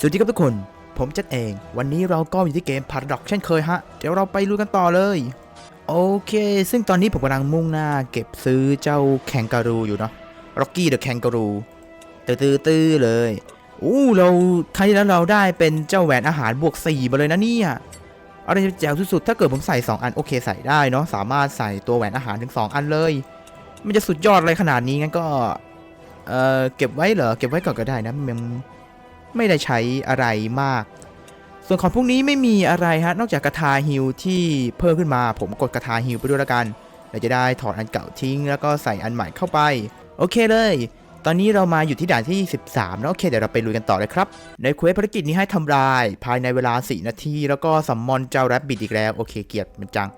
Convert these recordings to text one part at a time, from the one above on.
สวัสดีครับทุกคน ผมจัดเอง วันนี้เราก็อยู่ที่เกม Paradox เช่นเคยฮะ เดี๋ยวเราไปลุยกันต่อเลย โอเค ซึ่งตอนนี้ผมกำลังมุ่งหน้าเก็บซื้อเจ้าแคนการูอยู่เนาะ Rocky the Kangaroo ตื้อตื้อตื้อเลยอู้เราครั้งที่แล้วเราได้เป็นเจ้าแหวนอาหารบวก4มาเลยนะเนี่ยอะไรจะแจ๋วสุดๆถ้าเกิดผมใส่ 2 อันโอเคใส่ได้เนาะสามารถใส่ตัวแหวนอาหารถึง 2 อันเลย มันจะสุดยอดอะไรขนาดนี้งั้นก็เอ่อเก็บไว้เหรอเก็บไว้ก่อนก็ได้นะมัน ไม่ได้ใช้อะไรมาก ส่วนของพวกนี้ไม่มีอะไรฮะนอกจากกระทาฮิลที่เพิ่มขึ้นมา ผมกดกระทาฮิลไปด้วยละกันเราจะได้ถอดอันเก่าทิ้ง แล้วก็ใส่อันใหม่เข้าไป โอเคเลย ตอนนี้เรามาอยู่ที่ด่านที่ 13 แล้วโอเคเดี๋ยวเราไปลุยกันต่อเลยครับ ในเควสภารกิจนี้ให้ทำลาย ภายในเวลา 4 นาที แล้วก็สัมมอนเจ้าแรบบิดอีกแล้ว โอเคเกียดมันจัง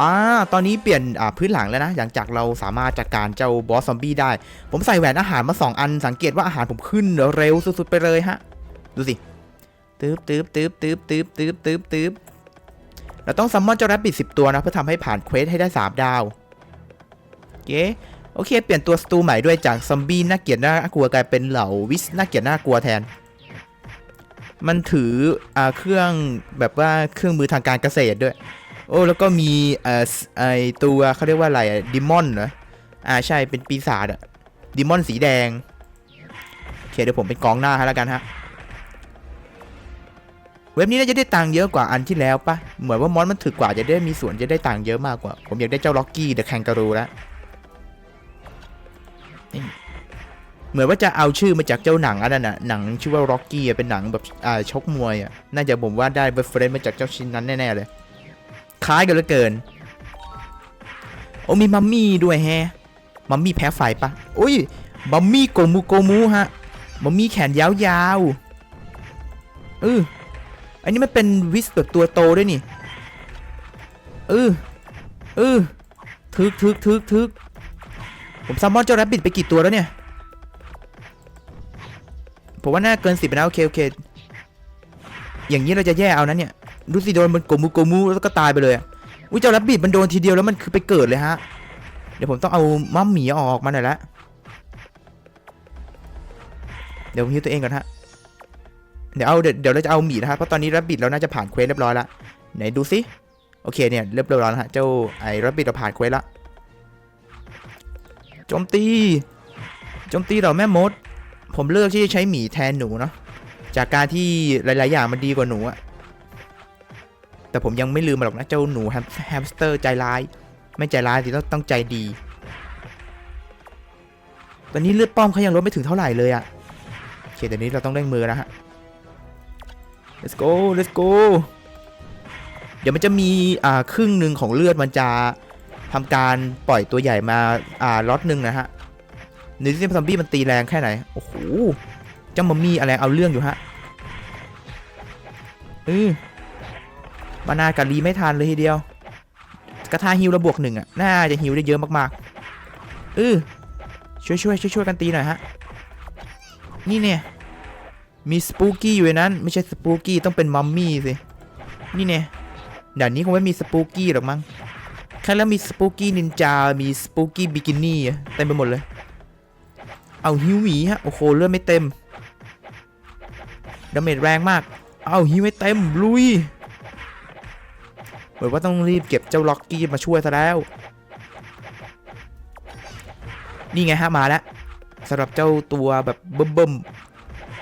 อ่าตอนนี้เปลี่ยนพื้นหลังแล้วนะหลังจากเราสามารถจัดการเจ้าบอสซอมบี้ได้ ผมใส่แหวนอาหารมา 2 อัน สังเกตว่าอาหารผมขึ้นเร็วสุดๆไปเลยฮะ ดูสิตืบตืบตืบตืบตืบตืบตืบตืบเราต้องซัมมอนเจ้าแรบบิดสิบตัวนะ เพื่อทำให้ผ่านเควสให้ได้ 3 ดาวเย้โอเค เปลี่ยนตัวสตูใหม่ด้วยจากซอมบี้น่าเกลียดน่ากลัวกลายเป็นเหล่าวิสน่าเกลียดน่ากลัวแทน มันถืออเครื่องแบบว่าเครื่องมือทางการเกษตรด้วย โอ้แล้วก็มีเอ่อไอตัวเขาเรียกว่าอะไรอะดิมอนเหรออ่าใช่เป็นปีศาจอะดิมอนสีแดงโอเคเดี๋ยวผมเป็นกองหน้าให้แล้วกันฮะเว็บนี้น่าจะได้ตังค์เยอะกว่าอันที่แล้วปะเหมือนว่ามอนมันถึกกว่าจะได้มีส่วนจะได้ตังค์เยอะมากกว่า ผมอยากได้เจ้าล็อกกี้เดอะแคนการูแล้วเหมือนว่าจะเอาชื่อมาจากเจ้าหนังอันนั้นน่ะหนังชื่อว่าล็อกกี้เป็นหนังแบบอ่าชกมวยอะน่าจะผมว่าได้เบฟเฟรนมาจากเจ้าชิ้นนั้นแน่ๆเลย คล้ายกันเหลือเกิน โอ้มีมัมมี่ด้วยแฮะมัมมี่แพ้ไฟปะอุ้ยมัมมี่โกมูโกมูฮะมัมมี่แขนยาวๆเอออันนี้มันเป็นวิสแบบตัวโตด้วยนี่เออเออทึกทึกทึกทึกผมซัมมอนเจ้าแรบบิทไปกี่ตัวแล้วเนี่ย ผมว่าน่าเกินสิบนะโอเคโอเค อย่างนี้เราจะแย่เอานะเนี่ย ดูสิโดนมันโกมูโกมูแล้วก็ตายไปเลยอะอุ้ยเจ้าแรบบิทมันโดนทีเดียวแล้วมันคือไปเกิดเลยฮะ เดี๋ยวผมต้องเอามัมหมีออกมาหน่อยละเดี๋ยวผมฮิวตัวเองก่อนฮะ เดี๋ยวเอาเดี๋ยวเราจะเอาหมีนะครับเพราะตอนนี้รับบิดเราน่าจะผ่านเควสเรียบร้อยล้วไหนดูสิโอเคเนี่ยเรียบร้อยแล้วฮะเจ้าไอ้รับบิดเราผ่านเควสละโจมตีโจมตีเราแม่มด ผมเลือกที่จะใช้หมีแทนหนูเนาะจากการที่หลาย ๆ อย่างมันดีกว่าหนูอะ แต่ผมยังไม่ลืมมันหรอกนะเจ้าหนูแฮมสเตอร์ใจร้าย ไม่ใจร้ายสิต้องต้องใจดี ตอนนี้เลือดป้อมเขายังลดไม่ถึงเท่าไหร่เลยอะโอเคเดี๋ยวนี้เราต้องเร่งมือนะฮะ let's go let's go เดี๋ยวมันจะมีอ่าครึ่งหนึ่งของเลือดมันจะทำการปล่อยตัวใหญ่มาอ่าล็อตหนึ่งนะฮะนิวซีแลนด์ซอมบี้มันตีแรงแค่ไหน โอ้โหเจ้ามัมมี่อะไรเอาเรื่องอยู่ฮะเออ มานากับรีไม่ทันเลยทีเดียว กระทาฮิวระบวกหนึ่งอะ น่าจะฮิวได้เยอะมากๆเออช่วยช่วยช่วยช่วยกันตีหน่อยฮะ นี่เนี่ย มีสปูกี้อยู่ในนั้น ไม่ใช่สปูกี้ต้องเป็นมัมมี่สิ นี่เนี่ยด่านนี้คงไม่มีสปูกี้หรอกมั้งแค่แล้วมีสปูกี้นินจา มีสปูกี้บิกินี่เต็มไปหมดเลย เอาฮิวหมีฮะ โอ้โหเลือดไม่เต็มดาเมจแรงมาก เอาฮิวไม่เต็มลุย เหมือนว่าต้องรีบเก็บเจ้าล็อกกี้มาช่วยซะแล้ว นี่ไงฮะมาแล้วสำหรับเจ้าตัวแบบเบิ่ม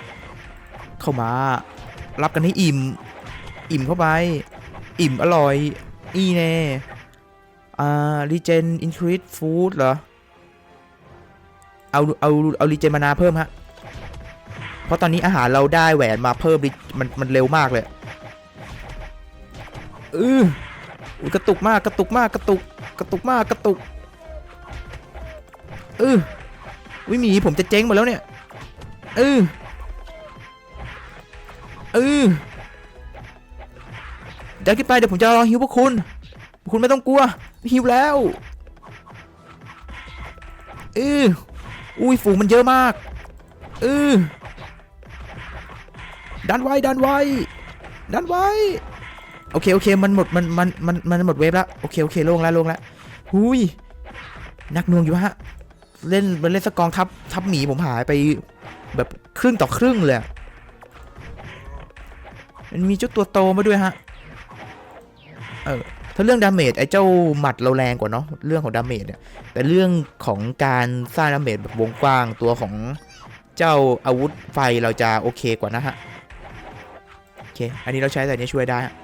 ๆเข้ามา รับกันให้อิ่ม อิ่มเข้าไป อิ่มอร่อย อีแน่อ่ารีเจนอินครี e ฟู้ดเหรอ เอาเอาเอารีเจนมานาเพิ่มฮะ เพราะตอนนี้อาหารเราได้แหวนมาเพิ่มมันมันเร็วมากเลยอออุ๊ย กระตุกมากกระตุกมากกระตุกกระตุกมากกระตุกเออวิหมีผมจะเจ๊งหมดแล้วเนี่ยเออเออเดี๋ยวขึ้นไปเดี๋ยวผมจะรอฮิวพวกคุณ คุณไม่ต้องกลัวฮิวแล้วเอออุ้ยฝูงมันเยอะมากเออดันไว้ดันไว้ดันไว้ โอเคโอเคมันหมดมันมันมันมันหมดเวฟแล้วโอเคโอเคโล่งแล้วโล่งแล้วหุยนักน่วงอยู่ฮะเล่นมันเล่นสกองทัพทัพหมีผมหายไปแบบครึ่งต่อครึ่งเลยมันมีเจ้าตัวโตมาด้วยฮะเออถ้าเรื่องดาเมจไอ้เจ้าหมัดเราแรงกว่าเนาะเรื่องของดาเมจเนี่ยแต่เรื่องของการสร้างดาเมจแบบวงกว้างตัวของเจ้าอาวุธไฟเราจะโอเคกว่านะฮะโอเคอันนี้เราใช้แต่นี้ช่วยได้ฮะ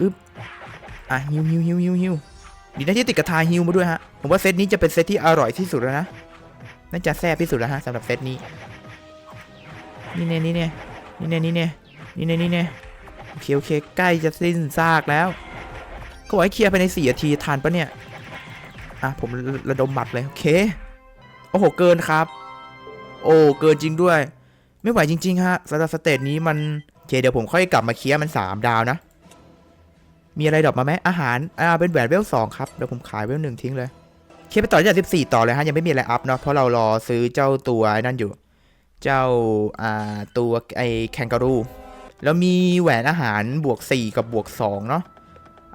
อึ๊บอะฮิวฮิวฮิวฮิวฮิวดีนะที่ติดกระทาฮิวมาด้วยฮะ ผมว่าเซตนี้จะเป็นเซตที่อร่อยที่สุดแล้วนะ น่าจะแซ่บที่สุดแล้วฮะสำหรับเซตนี้ นี่เนี่ยนี่เนี่ยนี่เนี่ยนี่เน่นี่เน่นี่เน่โอเคโอเคใกล้จะสิ้นซากแล้วก็บอกให้เคลียร์ภายในสี่นาทีทันปะเนี่ย อะผมระดมหมัดเลยโอเค โอ้โหเกินครับ โอ้เกินจริงด้วย ไม่ไหวจริง ๆ ฮะสำหรับสเตจนี้มันโอเคเดี๋ยวผมค่อยกลับมาเคลียร์มัน3ดาวนะ มีอะไรดรอกมาไหมอาหารอ่าเป็นแหวนเวลสองครับเดี๋ยวผมขายเวลหนึ่งทิ้งเลยเคไปต่อจาก14ต่อเลยฮะยังไม่มีอะไรอัพเนาะเพราะเรารอซื้อเจ้าตัวนั่นอยู่ เจ้าอ่าตัวไอแคนการูแล้วมีแหวนอาหารบวก4กับบวก2เนาะ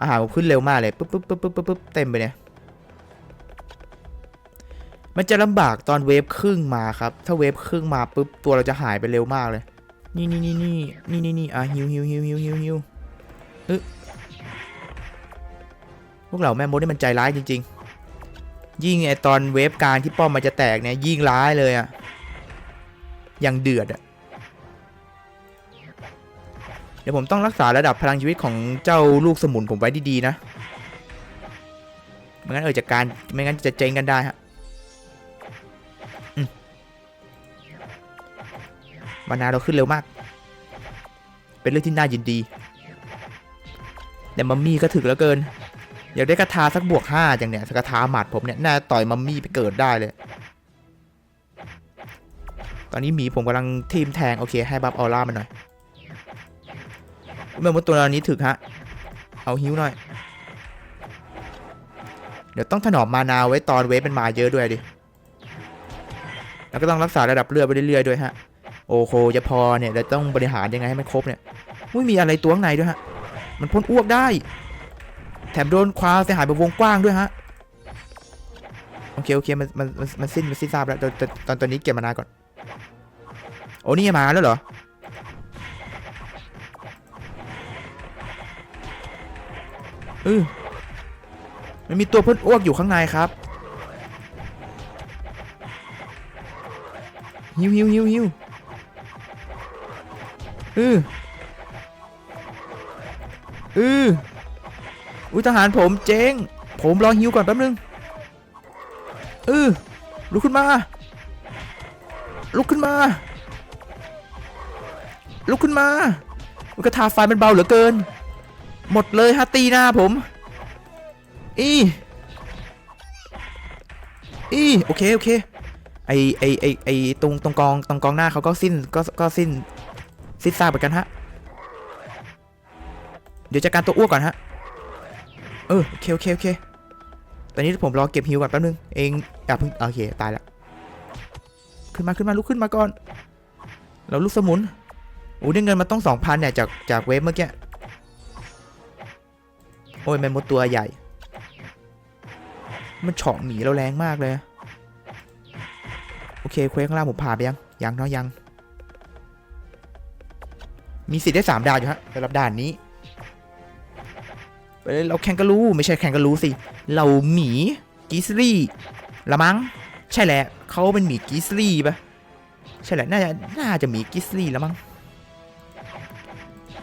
อาหารผมขึ้นเร็วมากเลยปุ๊บปุ๊บปุ๊บปุ๊บปุ๊บปุ๊บเต็มไปเนี่ยมันจะลำบากตอนเวฟครึ่งมาครับ ถ้าเวฟครึ่งมาปุ๊บตัวเราจะหายไปเร็วมากเลย นี่นี่นี่นี่นี่นี่นี่อะฮิวฮิวฮิวฮิวฮิวฮิวเออ พวกเราแม่มดนี่มันใจร้ายจริง ๆ ยิ่งไอตอนเวฟกลารที่ป้อมมันจะแตกเนี่ยยิ่งร้ายเลยอะย่างเดือดอะเดี๋ยวผมต้องรักษาระดับพลังชีวิตของเจ้าลูกสมุนผมไว้ดีๆนะ ไม่งั้นเออจากการไม่งั้นจะเจ๊งกันได้ฮะมมานาเราขึ้นเร็วมาก เป็นเรื่องที่น่ายินดี แต่มัมมี่ก็ถึกแล้วเกิน อยากได้กระทาสักบวกห้าจังเนี่ยกกระทาหมัดผมเนี่ยน่าต่อยมัมมี่ไปเกิดได้เลย ตอนนี้หมีผมกำลังทีมแทงโอเคให้บัฟออร่ามันหน่อย เมื่อมดตัวนี้ถึกฮะ เอาฮิวหน่อย เดี๋ยวต้องถนอมมานาไว้ตอนเวฟเป็นมาเยอะด้วยดิ แล้วก็ต้องรักษาระดับเลือดไปเรื่อยๆด้วยฮะ โอ้โหจะพอเนี่ยเราต้องบริหารยังไงให้มันครบเนี่ยไม่มีอะไรตัวข้างในด้วยฮะ มันพ่นอ้วกได้ แถมโดนคว้าเสียหายไปวงกว้างด้วยฮะ โอเค โอเคมันมัน มัน มันสิ้น มันสิ้นทราบแล้ว ตอนตอนตอนนี้เก็บมานาก่อน โอ้นี่มาแล้วเหรอ เออมันมีตัวเพ่นอ้วกอยู่ข้างในครับฮิวฮิวฮิวฮิวเออเออ อุ้ยทหารผมเจ๊งผมรอฮิวก่อนแป๊บนึงเออลุกขึ้นมา ลุกขึ้นมา ลุกขึ้นมาอุยกระทาไฟมันเบาเหลือเกิน หมดเลยฮะตีหน้าผม อีอีโอเคโอเคไอไอไอไอตรงตรงกองตรงกองหน้าเขาก็สิ้นก็ก็สิ้นสิ้นซากเหมือนกันฮะ เดี๋ยวจัดการตัวอ้วกก่อนฮะ เออโอเคโอเคโอเคตอนนี้ผมรอเก็บฮิวก่อนแป๊บนึงเองอย่าเพิ่งโอเคตายแล้วขึ้นมาขึ้นมาลุกขึ้นมาก่อน เราลูกสมุนโอ้ได้เงินมาต้องสองพันเนี่ยจากจากเว็บเมื่อกี้โอ้ยแมมมดตัวใหญ่ มันเฉาะหมีเราแรงมากเลย โอเคเควสข้างล่างผมผ่านไปยัง ยังเนาะยัง มีสิทธิ์ได้สามดาวอยู่ฮะสำหรับด่านนี้ ไปเลยเราแข่งกะรูไม่ใช่แข่งกะรูสิ เราหมีกิสลี่ละมั้ง ใช่แหละเขาเป็นหมีกิสลี่ปะใช่แหละน่าจะน่าจะหมีกิสลี่ล้วมั้ง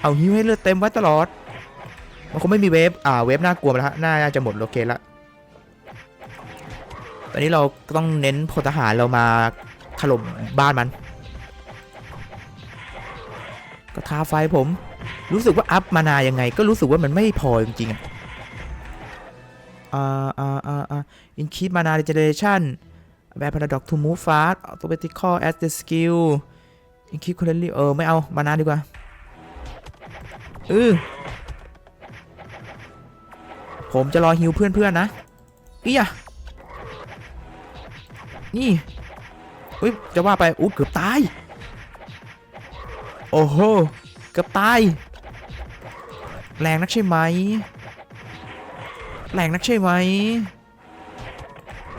เอาฮิวให้เลือดเต็มไว้ตลอด มันคงไม่มีเวฟ อ่า เวฟน่ากลัวแล้วฮะ น่าจะหมดโลเคละ ตอนนี้เราต้องเน้นพลทหารเรามาถล่มบ้านมัน ก็ท้าไฟผม รู้สึกว่าอัพมานายังไง ก็รู้สึกว่ามันไม่พอจริงๆอะอ่าอ่าอ่าอ่า increase mana regeneration Bear paradox to move fast automatical as the skill increase currently เออ ไม่เอามานาดีกว่าเออผมจะรอฮิวเพื่อนๆนะอีอะนี่เฮ้ย จะว่าไปอุ๊ยเกือบตาย โอ้โห เกือบตาย แรงนักใช่ไหม แรงนักใช่ไหม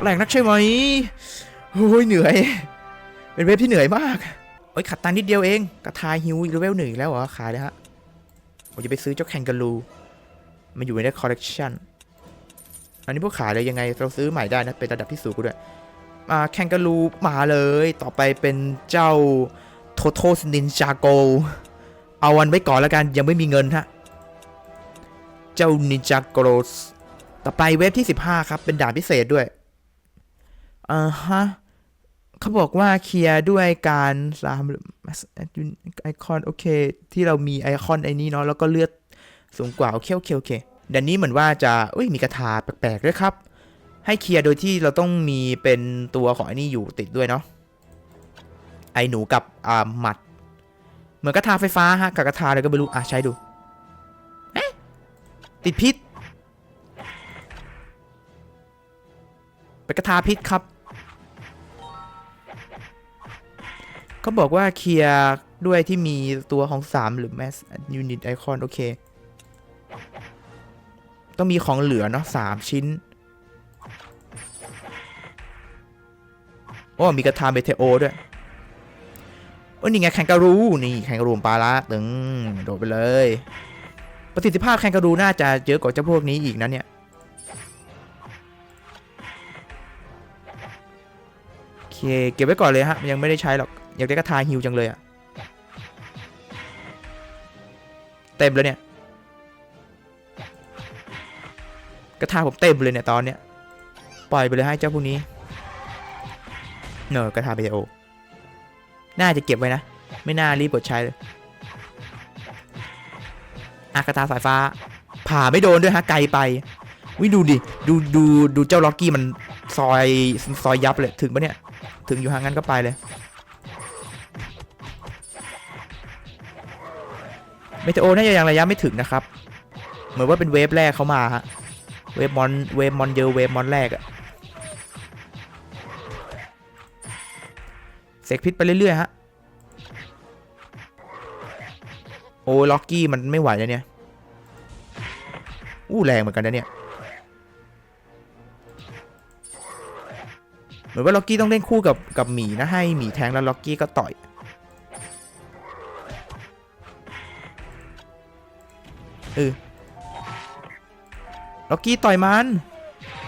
แรงนักใช่ไหมโอ้ยเหนื่อย เป็นเวฟที่เหนื่อยมากเออ้ยขัดตังค์นิดเดียวเอง กระทายฮิวเลเวลหนึ่งอีกแล้วเหรอ ขายเลยฮะ ผมจะไปซื้อเจ้าแคนการูมันอยู่ในคอลเลกชันอันนี้พวกขายเลยยังไงเราซื้อใหม่ได้นะ เป็นระดับที่สูงกว่าด้วยมาแคนการูมาเลย ต่อไปเป็นเจ้าโทโทสนินจาโก เอาวันไว้ก่อนแล้วกันยังไม่มีเงินฮะ เจ้านินจาโกรสต่อไปเว็บที่ 15 ครับ เป็นด่านพิเศษด้วยอ่าฮะเขาบอกว่าเคลียร์ด้วยการสามไอคอนโอเค ที่เรามีไอคอนไอ้นี้เนาะแล้วก็เลือดสูงกว่าโอเคโอเคโอเคเดี๋ยวนี้เหมือนว่าจะอุ้ยมีกระทาแปลกๆด้วยครับ ให้เคลียร์โดยที่เราต้องมีเป็นตัวของไอ้นี่อยู่ติดด้วยเนาะไอหนูกับอ่าหมัด เหมือนกระทาไฟฟ้าฮะกับกระทาอะไรก็ไม่รู้อะใช้ดู ติดพิษเป็นกระทาพิษครับเขาบอกว่าเคลียร์ด้วยที่มีตัวของ 3 หรือ mass unit icon โอเค ต้องมีของเหลือเนาะ3ชิ้น โอ้ มีกระทาเมเทโอด้วย โอ้ นี่ไงแคนการู นี่แคนการูปลาละตึง โดดไปเลย ประสิทธิภาพแคนการูน่าจะเยอะกว่าเจ้าพวกนี้อีกนะเนี่ยโอเคเก็บไว้ก่อนเลยฮะยังไม่ได้ใช้หรอกอยากได้กระทาฮิวจังเลยอะเต็มแล้วเนี่ยกระทาผมเต็มเลยเนี่ยตอนเนี้ยปล่อยไปเลยให้เจ้าพวกนี้เนอะกระทาเบโอน่าจะเก็บไว้นะ ไม่น่ารีบกดใช้เลย อะกระทาสายฟ้า ผ่าไม่โดนด้วยฮะไกลไปวิดูดิดูดูดูเจ้าล็อกกี้มันซอยซอยยับเลยถึงปะเนี่ย ถึงอยู่ห่างงั้นก็ไปเลย เมทโอน่าจะยังระยะไม่ถึงนะครับ เหมือนว่าเป็นเวฟแรกเขามาฮะเวฟมอนเวฟมอนเยอะเวฟมอนแรกอะเสกพิษไปเรื่อยๆฮะ อ้ล็อกกี้มันไม่ไหวนะเนี่ย อู้แรงเหมือนกันนะเนี่ย เหมือนว่าล็อกกี้ต้องเล่นคู่กับกับหมีนะให้หมีแทงแล้วล็อกกี้ก็ต่อย เออ ล็อกกี้ต่อยมัน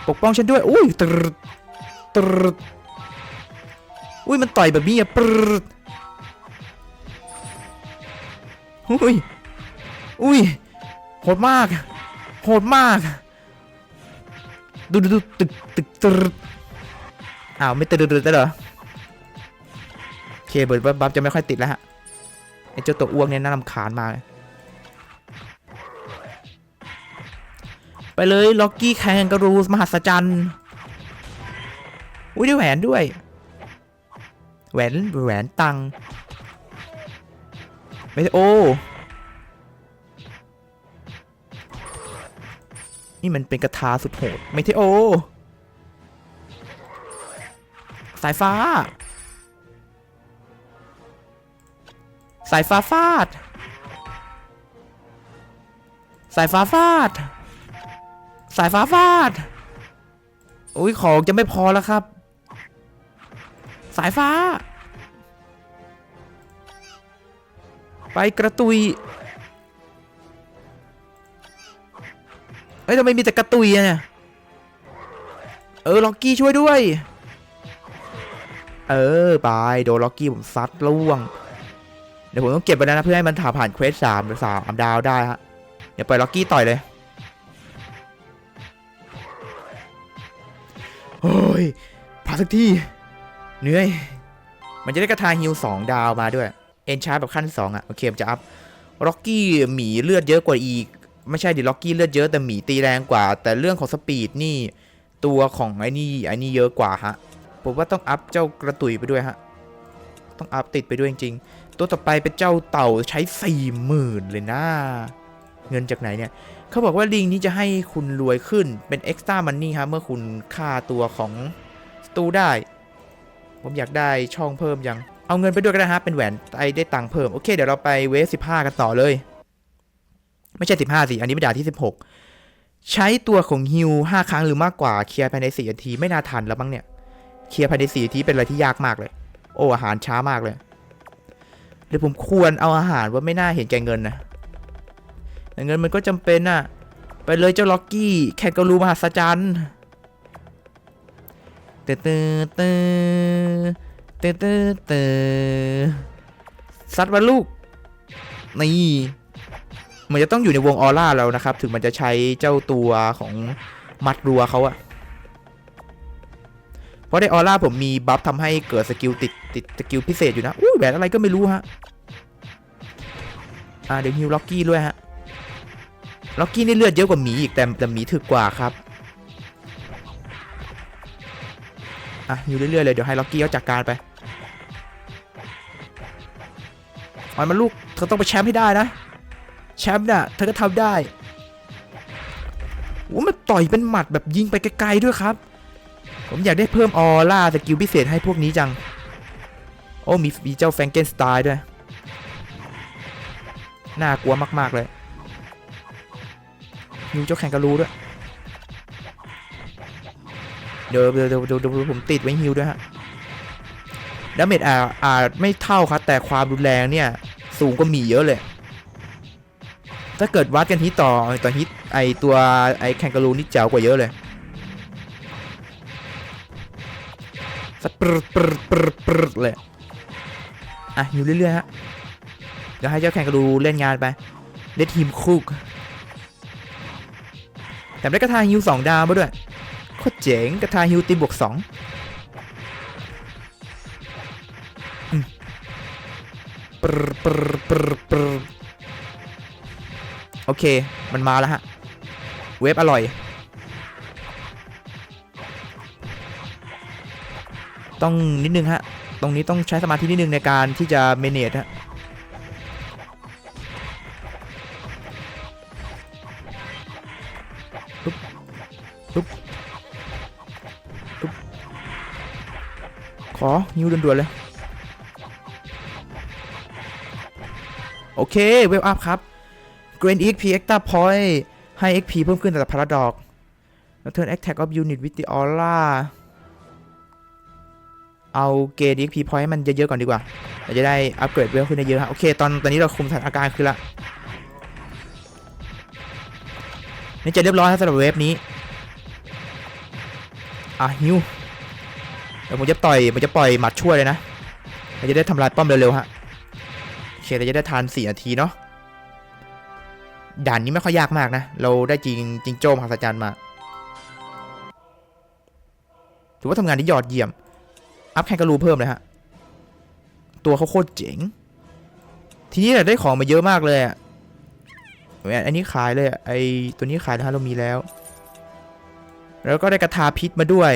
ปกป้องฉันด้วย อุ้ยตรดตรดอุ้ยมันต่อยแบบนี้อะปร อุ้ย อุ้ย โหดมาก โหดมาก ดูดูดูตึกตึกตรดอ้าวไม่ตึกตึกตึกเหรอ โอเคเบิร์ดบัฟจะไม่ค่อยติดแล้วฮะ ไอ้เจ้าตัวอ้วกเนี่ยน่ารำคาญมากเลยไปเลยล็อกกี้แคนการูสมหัศจรรย์อุ้ยได้แหวนด้วย แหวนแหวนตัง ไม่ใช่โอ้ นี่มันเป็นกระทาสุดโหดไม่ใช่โอ สายฟ้า สายฟ้าฟาด สายฟ้าฟาด สายฟ้าฟาด อุ้ยของจะไม่พอแล้วครับ สายฟ้า ไปกระตุยเอ้ยทำไมมีแต่กระตุยอะเนี่ย เออ ล็อกกี้ช่วยด้วย เออ ไป โดนล็อกกี้ผมซัดล่วง เดี๋ยวผมต้องเก็บไปนะเพื่อให้มันถ่าผ่านเควสสามหรือสามดาวได้ฮะ เดี๋ยวไปล็อกกี้ต่อยเลยโอ้ยผ่าสักทีเหนื่อย มันจะได้กระทาฮิวสองดาวมาด้วย อนชาร์แบบขั้นสองอะโอเคมันจะอัพล็อกกี้หมีเลือดเยอะกว่าอีก ไม่ใช่ดิล็อกกี้เลือดเยอะแต่หมีตีแรงกว่า แต่เรื่องของสปีดนี่ตัวของไอ้นี่ไอ้นี่เยอะกว่าฮะผมว่าต้องอัพเจ้ากระตุยไปด้วยฮะต้องอัพติดไปด้วยจริงๆตัวต่อไปเป็นเจ้าเต่าใช้สี่หมื่นเลยนะเงินจากไหนเนี่ยเขาบอกว่าลิงนี้จะให้คุณรวยขึ้นเป็น extra money ครับเมื่อคุณค่าตัวของสตูได้ ผมอยากได้ช่องเพิ่มยัง เอาเงินไปด้วยก็ได้ฮะเป็นแหวนไอได้ตังค์เพิ่ม โอเค เดี๋ยวเราไปเวฟสิบห้ากันต่อเลย ไม่ใช่สิบห้าสิ อันนี้เป็นด่านที่สิบหกใช้ตัวของฮิวห้าครั้งหรือมากกว่าเคลียร์ภายในสี่นาทีไม่น่าทันแล้วมั้งเนี่ย เคลียร์ภายในสี่นาทีเป็นอะไรที่ยากมากเลย โอ้อาหารช้ามากเลยหรือผมควรเอาอาหารว่าไม่น่าเห็นแก่เงินนะแต่เงินมันก็จำเป็นอะไปเลยเจ้าล็อกกี้แคนการูมหัศจรรย์เตอเตอ เตเตเตซัดมาลูก นี่มันจะต้องอยู่ในวงออร่าแล้วนะครับ ถึงมันจะใช้เจ้าตัวของมัดรัวเขาอะเพราะในออร่าผมมีบัฟทำให้เกิดสกิลติดติดสกิลพิเศษอยู่นะ อุ้ยแหวนอะไรก็ไม่รู้ฮะ อ่าเดี๋ยวฮิวล็อกกี้ด้วยฮะ ล็อกกี้นี่เลือดเยอะกว่าหมีอีกแต่แต่หมีถึกกว่าครับอะฮิวเรื่อยๆเลยเดี๋ยวให้ล็อกกี้เขาจัดการไป ออนมาลูกเธอต้องไปแชมป์ให้ได้นะ แชมป์น่ะเธอก็ทำได้โอ้มันต่อยเป็นหมัดแบบยิงไปไกลๆด้วยครับ ผมอยากได้เพิ่มออร่าสกิลพิเศษให้พวกนี้จัง โอ้มีมีเจ้าแฟรงเกนสไตล์ด้วย น่ากลัวมาก ๆ เลยฮิวเจ้าแข่งกระรูด้วยเดี๋ยวเดี๋ยวเดี๋ยวเดี๋ยวผมติดไว้ฮิวด้วยฮะดาเมจอาอาจไม่เท่าครับแต่ความรุนแรงเนี่ย สูงกว่าหมีเยอะเลย ถ้าเกิดวัดกันฮิตต่อต่อฮิตไอตัวไอแคนการูนี่เจ๋วกว่าเยอะเลยสัปรปรปรปรเลยอะฮิวเรื่อยๆฮะเดี๋ยวให้เจ้าแข่งกระดูเล่นงานไปเล่นทีมคุกแต่ได้กระทาฮิวสองดาวมาด้วยโคตรเจ๋งกระทาฮิวตีบวกสอง ปรปรปรปรโอเค มันมาแล้วฮะ เวฟอร่อย ต้องนิดนึงฮะ ตรงนี้ต้องใช้สมาธินิดนึงในการที่จะเมเนจฮะขอฮิวด่วนๆเลย โอเค เวลอัพครับ Grain XP Extra Point ให้ XP เพิ่มขึ้นแต่พาราดอก Return Attack of Unit with the Aura เอาเกรด XP Point ให้มันเยอะๆก่อนดีกว่าเราจะได้อัปเกรดเวลขึ้นได้เยอะฮะโอเค ตอนตอนนี้เราคุมสถานการณ์ขึ้นละนี่จะเรียบร้อยแล้วสำหรับเวฟนี้ อะฮิวเดี๋ยวผมจะต่อยผมจะปล่อยหมัดช่วยเลยนะเราจะได้ทำลายป้อมเร็วๆฮะ เคเราจะได้ทาน4นาทีเนาะด่านนี้ไม่ค่อยยากมากนะ เราได้จริงจริงโจ้มหัศจรรย์มาถือว่าทำงานที่ยอดเยี่ยม อัพแคนการูเพิ่มเลยฮะ ตัวเขาโคตรเจ๋ง ทีนี้เนี่ยได้ของมาเยอะมากเลยอะอันนี้ขายเลยอะไอตัวนี้ขายนะฮะเรามีแล้ว แล้วก็ได้กระทาพิษมาด้วย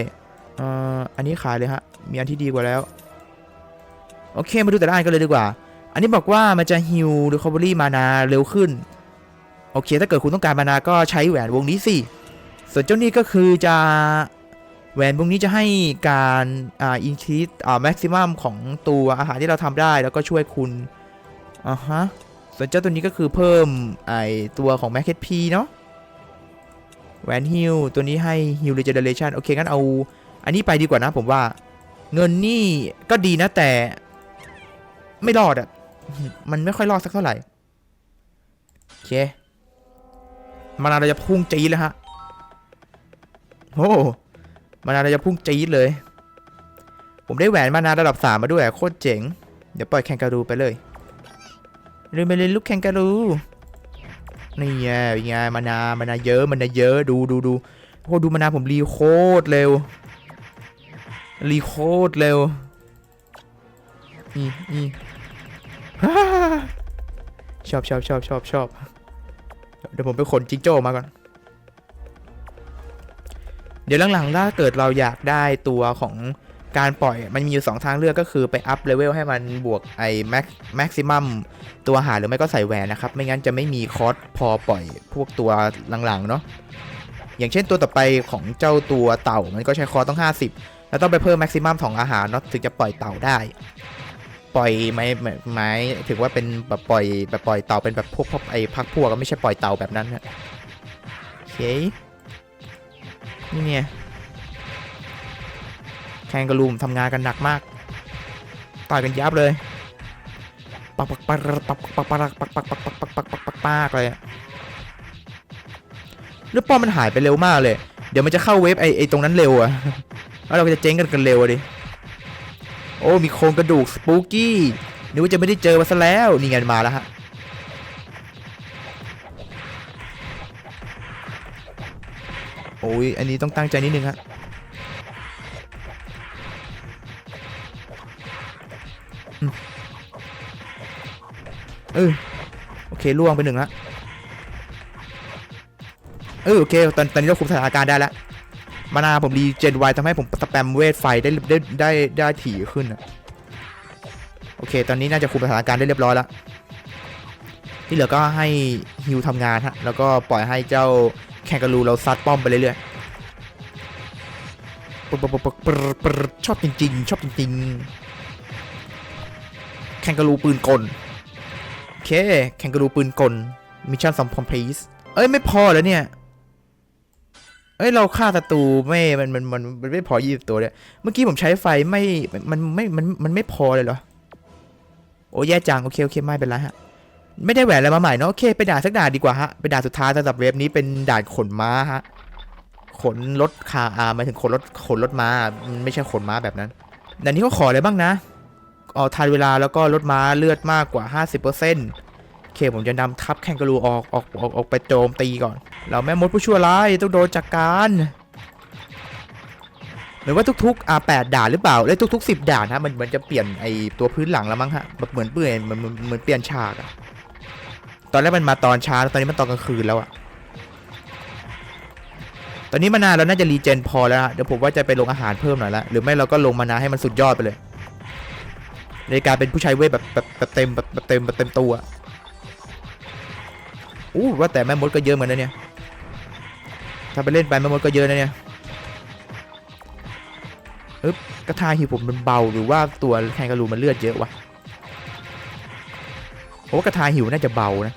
อ่ออันนี้ขายเลยฮะ มีอันที่ดีกว่าแล้ว โอเค มาดูแต่ละอันกันเลยดีกว่า อันนี้บอกว่ามันจะฮิลหรือคอ v รี่มานาเร็วขึ้น โอเค ถ้าเกิดคุณต้องการมานาก็ใช้แหวนวงนี้สิ ส่วนเจ้านี้ก็คือจะแหวนวงนี้จะให้การอ่าอินคิสอ่าแม็กซิมัมของตัวอาหารที่เราทำได้แล้วก็ช่วยคุณอ่าฮะส่วนเจ้าตัวนี้ก็คือเพิ่มไอตัวของแม็กเ p เนาะแหวนฮิลตัวนี้ให้ฮิลเรเจเนเรชันโอเคงั้นเอา อันนี้ไปดีกว่านะผมว่า เงินนี่ก็ดีนะแต่ ไม่รอดอะ มันไม่ค่อยรอดสักเท่าไหร่ โอเค มานาเราจะพุ่งจี๊ดเลยฮะโอ้มานาเราจะพุ่งจี๊ดเลย ผมได้แหวนมานาระดับสามมาด้วยโคตรเจ๋ง เดี๋ยวปล่อยแคนการูไปเลยเรือไปเลยลูกแคนการู นี่ไงไงมานามานาเยอะมานาเยอะดูดูดูโอ้ดูมานาผมรีโคตรเร็ว รีโคตรเร็วนี่นี่ ชอบชอบชอบชอบชอบเดี๋ยวผมไปขนจิงโจ้มาก่อน เดี๋ยวหลังๆถ้าเกิดเราอยากได้ตัวของการปล่อยมันมีอยู่สองทางเลือกก็คือไปอัพเลเวลให้มันบวกไอ้แม็กแม็กซิมัมตัวหาหรือไม่ก็ใส่แหวนนะครับ ไม่งั้นจะไม่มีคอสพอปล่อยพวกตัวหลังๆเนาะอย่างเช่นตัวต่อไปของเจ้าตัวเต่ามันก็ใช้คอต้อง 50 แล้วต้องไปเพิ่มแม็กซิมัมของอาหารเนาะถึงจะปล่อยเต่าได้ ปล่อยไม้ไม้ถือว่าเป็นแบบปล่อยแบบปล่อยเต่าเป็นแบบพวกพวกไอ้พักพวกก็ไม่ใช่ปล่อยเต่าแบบนั้นนะโอเคนี่เนี่ยแข่งกับลูมทำงานกันหนักมากต่อยกันยับเลยปักปักปักปักปักปักปักปักปักปักปักปักปักปักปักเลยอะแล้วป้อมมันหายไปเร็วมากเลย เดี๋ยวมันจะเข้าเวฟไอไอตรงนั้นเร็วอะแล้วเราจะเจ๊งกันกันเร็วอะดิ โอ้มีโครงกระดูกสปูกี้นึกว่าจะไม่ได้เจอมาซะแล้วนี่ไงมาแล้วฮะโอ้ยอันนี้ต้องตั้งใจนิดนึงฮะอืมเออโอเคล่วงไปหนึ่งละเออโอเคตอนตอนนี้เราคุมสถานการณ์ได้แล้ว มานาผมรีเจนไวทำให้ผมสแปมเวทไฟได้ได้ได้ได้ถี่ขึ้นอะโอเค ตอนนี้น่าจะคุมสถานการณ์ได้เรียบร้อยแล้วที่เหลือก็ให้ฮิวทำงานฮะ แล้วก็ปล่อยให้เจ้าแคนการูเราซัดป้อมไปเรื่อยๆปปปปชอบจริงๆ ชอบจริงๆ แคนการูปืนกล โอเค แคนการูปืนกล มิชชั่นซัมพอมพลีสเอ้ย ไม่พอแล้วเนี่ย เอ้ยเราฆ่าศัตรูไม่มันมันมันมันไม่พอยี่สิบตัวเลยเมื่อกี้ผมใช้ไฟไม่มันไม่มันมันไม่พอเลยเหรอโอ้แย่จังโอเคโอเคไม่เป็นไรฮะไม่ได้แหวนอะไรมาใหม่เนอะโอเคไปด่านสักด่านดีกว่าฮะไปด่านสุดท้ายสำหรับเว็บนี้เป็นด่านขนม้าฮะขนรถคาอาหมายถึงขนรถขนรถม้ามันไม่ใช่ขนม้าแบบนั้นด่านนี้เขาขออะไรบ้างนะออกทันเวลาแล้วก็รถม้าเลือดมากกว่า 50%โอ เคผมจะนำทัพแคนการูออกออกออกออกไปโจมตีก่อน เราแม่มดผู้ชั่วร้ายต้องโดนจัดกการหรือว่าทุกๆอ่าแปดด่านหรือเปล่าแล้วทุกๆสิบด่านฮะมันมันจะเปลี่ยนไอตัวพื้นหลังแล้วมั้งฮะแบบเหมือนเปลี่ยนมือนเหมือนเหมือนเปลี่ยนฉากอะตอนแรกมันมาตอนเช้าตอนนี้มันตอนกลางคืนแล้วอะตอนนี้มานาเราน่าจะรีเจนพอแล้วฮะเดี๋ยวผมว่าจะไปลงอาหารเพิ่มหน่อยละหรือไม่เราก็ลงมานาให้มันสุดยอดไปเลย ในการเป็นผู้ใช้เวทแบบแบบแบบเต็มแบบแบบเต็มแบบเต็มตัว อู้ว่าแต่แม่มดก็เยอะเหมือนกันะเนี่ย ถ้าไปเล่นไปแม่มดก็เยอะนะเนี่ยอึ๊บกระทาหิวผมมันเบาหรือว่าตัวแคนการูมันเลือดเยอะวะผมว่ากระทาหิวน่าจะเบานะ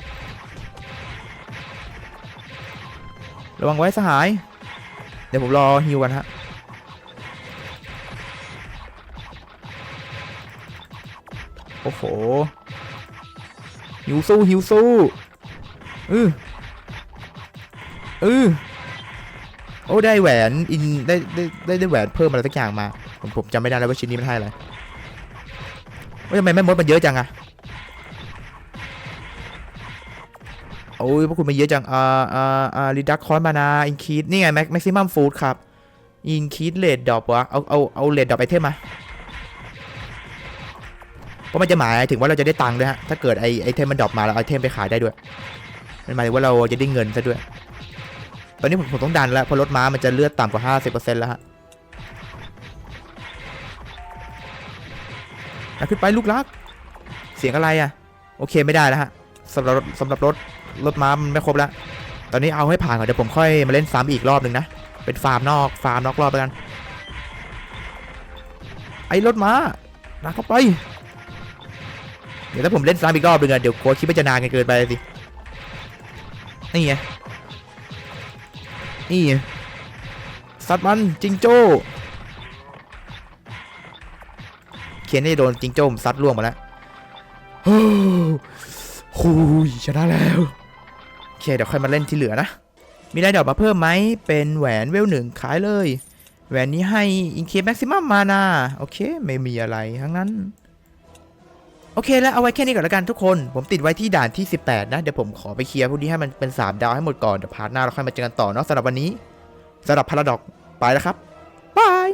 ระวังไว้สหาย เดี๋ยวผมรอฮิวกันฮะ โอ้โห หิวสู้หิวสู้ เออเออโอ้ได้แหวนอินได้ได้ได้ได้แหวนเพิ่มอะไรสักอย่างมา ผมผมจำไม่ได้แล้วว่าชิ้นนี้มันให้อะไรว่าทำไมแม่มดมันเยอะจังอะโอ้ยพวกคุณมันเยอะจังอ่าอ่าอ่ารีดักคอนมานาอินคีดนี่ไงแม็กแม็กซิมัมฟูดครับอินคีดเลดดอปวะเอาเอาเอาเลดดอปไอเทมมาเพราะมันจะหมายถึงว่าเราจะได้ตังค์ด้วยฮะถ้าเกิดไอไอเทมมันดรอปมาแล้วไอเทมไปขายได้ด้วย มันหมายถึงว่าเราจะได้เงินซะด้วย ตอนนี้ผมผมต้องดันแล้วเพราะรถม้ามันจะเลือดต่ำกว่า 50%แล้วฮะอะขึ้นไปลูกรัก เสียงอะไรอะ โอเคไม่ได้แล้วฮะสำหรับรถสำหรับรถรถม้ามันไม่ครบแล้ว ตอนนี้เอาให้ผ่านก่อนเดี๋ยวผมค่อยมาเล่นซ้ำอีกรอบหนึ่งนะ เป็นฟาร์มนอกฟาร์มนอกรอบแล้วกัน ไอ้รถม้าลากเข้าไป เดี๋ยวถ้าผมเล่นซ้ำอีกรอบหนึ่งอะเดี๋ยวกลัวคิดว่าจะนานกันเกินไปสิ นี่ไง นี่ไงสัตว์มันจิงโจ้ เขียนนี่โดนจิงโจ้มซัดล่วงมาแล้วโอ้โหชนะแล้วโอเคเดี๋ยวค่อยมาเล่นที่เหลือนะ มีอะไรดอกมาเพิ่มไหม เป็นแหวนเวลหนึ่งขายเลย แหวนนี้ให้อินเคแม็กซิมัมมานา โอเค ไม่มีอะไรทั้งนั้น โอเคแล้วเอาไว้แค่นี้ก่อนละกันทุกคน ผมติดไว้ที่ด่านที่ 18 นะ เดี๋ยวผมขอไปเคลียร์พวกนี้ให้มันเป็น 3 ดาวให้หมดก่อน เดี๋ยวพาร์ทหน้าเราค่อยมาเจอกันต่อเนาะสำหรับวันนี้สำหรับพาราดอกไปแล้วครับบาย